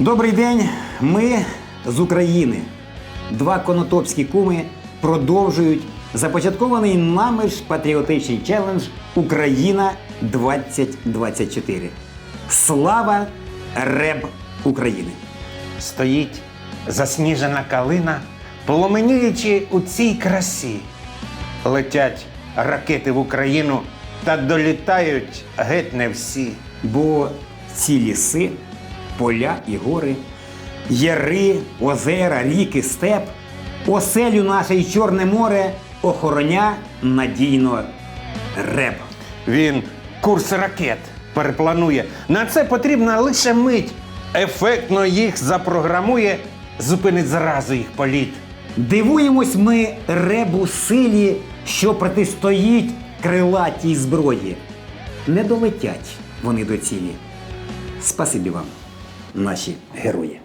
Добрий день. Ми з України. Два конотопські куми продовжують започаткований нами ж патріотичний челендж Україна 2024. Слава РЕБ України! Стоїть засніжена калина, пломеніючи у цій красі. Летять ракети в Україну та долітають геть не всі. Бо ці ліси, поля і гори, яри, озера, ріки, степ, оселю наше й Чорне море охороня надійно РЕБ. Він курс ракет перепланує. На це потрібна лише мить. Ефектно їх запрограмує, зупинить зразу їх політ. Дивуємось ми ребу силі, що протистоїть крилатій зброї. Не долетять вони до цілі. Спасибі вам, наші герої.